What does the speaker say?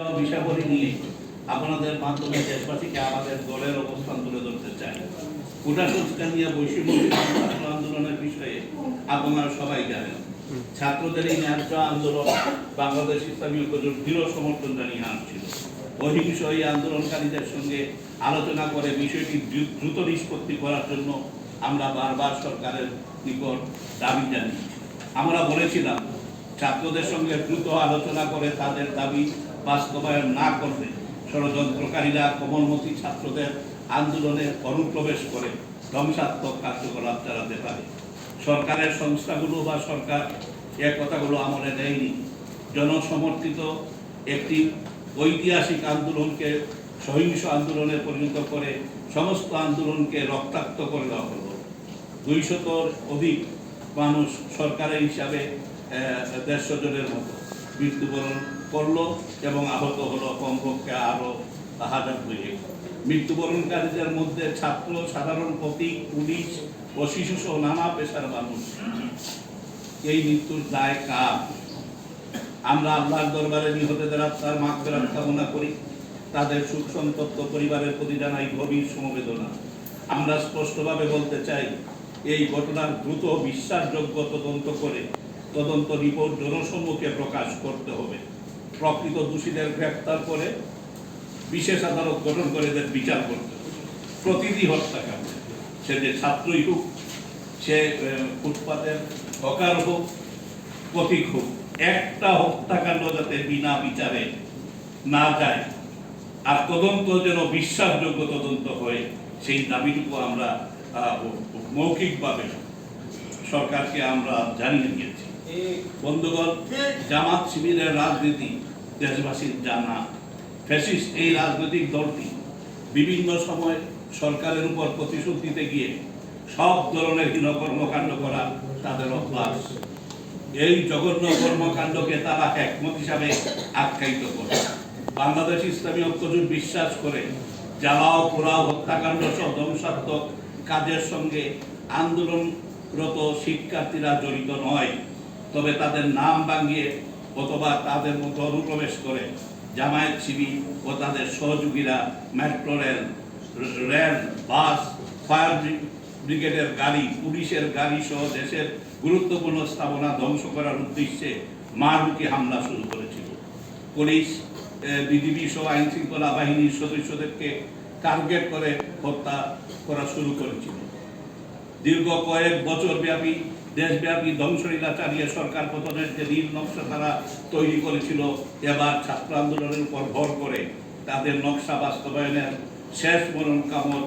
বিষয়াবলী নিয়ে আপনাদের মাধ্যমে দেশবাসীকে আমাদের দলের অবস্থান তুলে ধরতে চাই। নিয়ে আন্দোলনের বিষয়ে আপনারা সবাই জানেন। ছাত্রদের এই ন্যায্য আন্দোলন বাংলাদেশ ইসলামী ঐক্যজোট দৃঢ় সমর্থন জানিয়ে আসছিল অহিংস এই আন্দোলনকারীদের সঙ্গে আলোচনা করে বিষয়টি দ্রুত নিষ্পত্তি করার জন্য আমরা বারবার সরকারের নিকট দাবি জানি আমরা বলেছিলাম ছাত্রদের সঙ্গে দ্রুত আলোচনা করে তাদের দাবি বাস্তবায়ন না করলে ষড়যন্ত্রকারীরা কোমলমতি ছাত্রদের আন্দোলনে অনুপ্রবেশ করে ধ্বংসাত্মক কার্যকলাপ চালাতে পারে। সরকারের সংস্থাগুলো বা সরকার এ কথাগুলো আমলে নেয়নি। জনসমর্থিত একটি ঐতিহাসিক আন্দোলনকে সহিংস আন্দোলনে পরিণত করে সমস্ত আন্দোলনকে রক্তাক্ত করে দেওয়া হলো। দুইশতর অধিক মানুষ সরকারের হিসাবে দেড়শো জনের মতো। মৃত্যুবরণ করল এবং আহত হলো কমপক্ষে আরও হাজার দুয়েক মৃত্যুবরণকারীদের মধ্যে ছাত্র, সাধারণ প্রতীক পুলিশ ও শিশু সহ নানা পেশার মানুষ। এই মৃত্যুর দায় কার? আমরা আল্লাহর দরবারে নিহতদের আত্মার মাগফিরাত কামনা করি। তাদের সুখ সন্তপ্ত পরিবারের প্রতি জানাই গভীর সমবেদনা। আমরা স্পষ্টভাবে বলতে চাই, এই ঘটনার দ্রুত বিশ্বাসযোগ্য তদন্ত করে তদন্ত রিপোর্ট জনসম্মুখে প্রকাশ করতে হবে। প্রকৃত দোষীদের গ্রেপ্তার করে বিশেষ আদালত গঠন করে এদের বিচার করতে হবে। প্রতিটি হত্যাকাণ্ড সে যে ছাত্রই হোক, সে ফুটপাতের হকার হোক, প্রতীক হোক, একটা হত্যাকাণ্ড যাতে বিনা বিচারে না যায় আর তদন্ত যেন বিশ্বাসযোগ্য তদন্ত হয়, সেই দাবিটুকু আমরা মৌখিকভাবে সরকারকে আমরা জানিয়ে দিয়েছি। বন্ধুগণ, জামাত শিবিরের রাজনীতি দেশবাসীর জানা ফ্যাসিস্ট এই রাজনৈতিক দলটি বিভিন্ন সময় সরকারের উপর প্রতিশোধ দিতে গিয়ে সব ধরনের হীন কর্মকাণ্ড করা তাদের অভ্যাস। এই জঘন্য কর্মকাণ্ডকে তারা একমত হিসাবে আখ্যায়িত করে। বাংলাদেশ ইসলামী ঐক্যজোট বিশ্বাস করে জ্বালাও, পোড়াও, হত্যাকাণ্ড সহ ধ্বংসাত্মক কাজের সঙ্গে আন্দোলনরত শিক্ষার্থীরা জড়িত নয়। তবে তাদের নাম ভাঙিয়ে অথবা তাদের মধ্যে অনুপ্রবেশ করে জামায়াত শিবির ও তাদের সহযোগীরা metro rail rail bus, fire ব্রিগেডের গাড়ি, পুলিশের গাড়ি সহ দেশের গুরুত্বপূর্ণ স্থাপনা ধ্বংস করার উদ্দেশ্যে মারমুখী হামলা শুরু করেছিল। পুলিশ বিজিবি সহ আইন শৃঙ্খলা বাহিনীর সদস্যদেরকে টার্গেট করে হত্যা করা শুরু করেছিল। দীর্ঘ কয়েক বছর ব্যাপী দেশব্যাপী ধ্বংসলীলা চালিয়ে সরকার পতনের যে নীল নকশা তারা তৈরি করেছিল, এবার ছাত্র আন্দোলনের উপর ভর করে তাদের নকশা বাস্তবায়নের শেষ মরণ কামড়